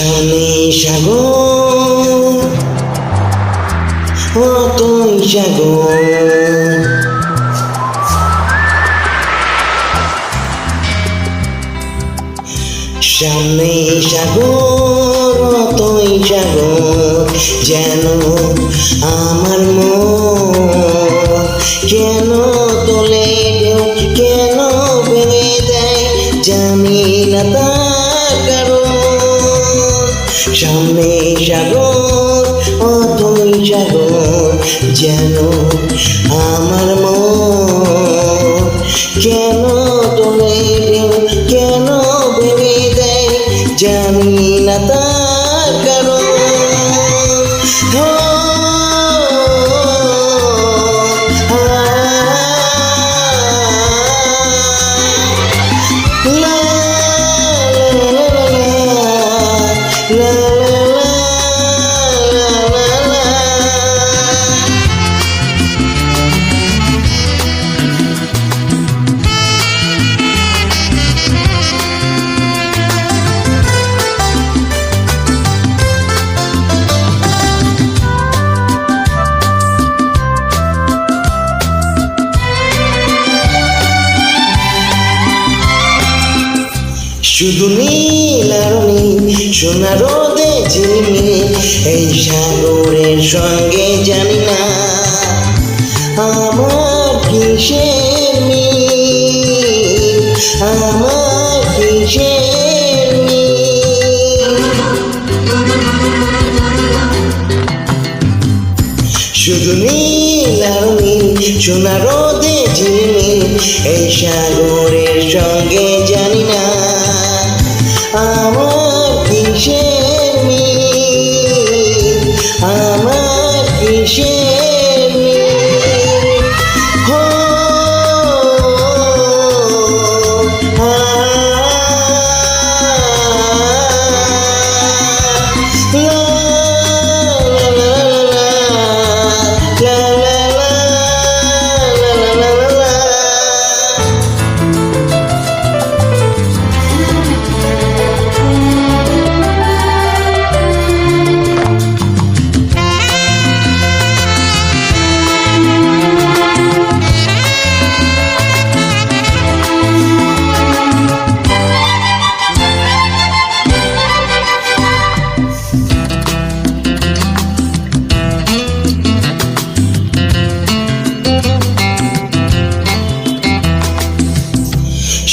সামনে সাগর অতই সাগর। সামনে সাগর অতই সাগর যেন আমার মন কেন তোলে সামনে সাগর অতই সাগর যেন শুধু নীল আর নীল সোনা রোদে এই সাগরের সঙ্গে জানি না আমার কিসের মিল, আমার মিল। শুধু নীল আর নীল সোনা রোদে ঝিলমিল এই সাগরের সঙ্গে জানি না amor.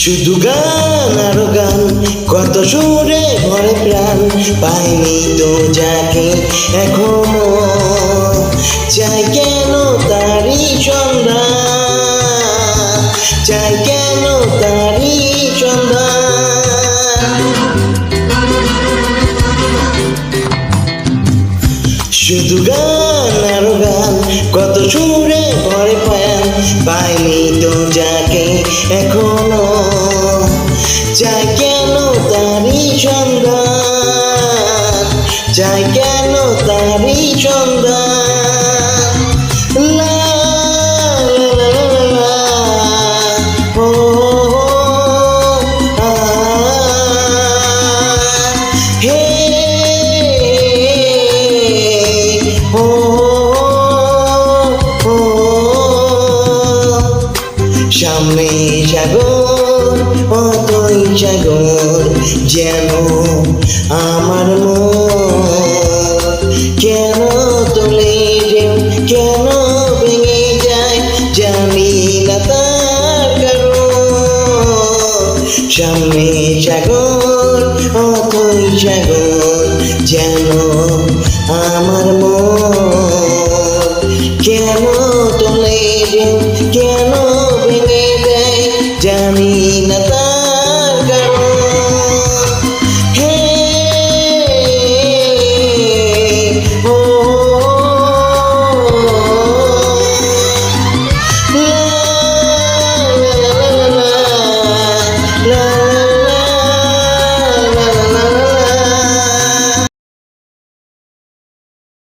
শুধু গান আর গান, কত সুরে ভরে প্রাণ, পাইনি তো যাকে এখনও। চাই কেন তারি সন্ধান? চাই কেন তারি সন্ধান? শুধু গান আর গান, কত সুরে ভরে পান পাইনি তো যাকে এখনও। সামনে সাগর, অতই সাগর যেন আমার মন। কেন তোলে ঢেউ কেন ভেঙে যায় জানি না তার কারণ? সামনে সাগর, অতই সাগর যেন আমার মন কেমন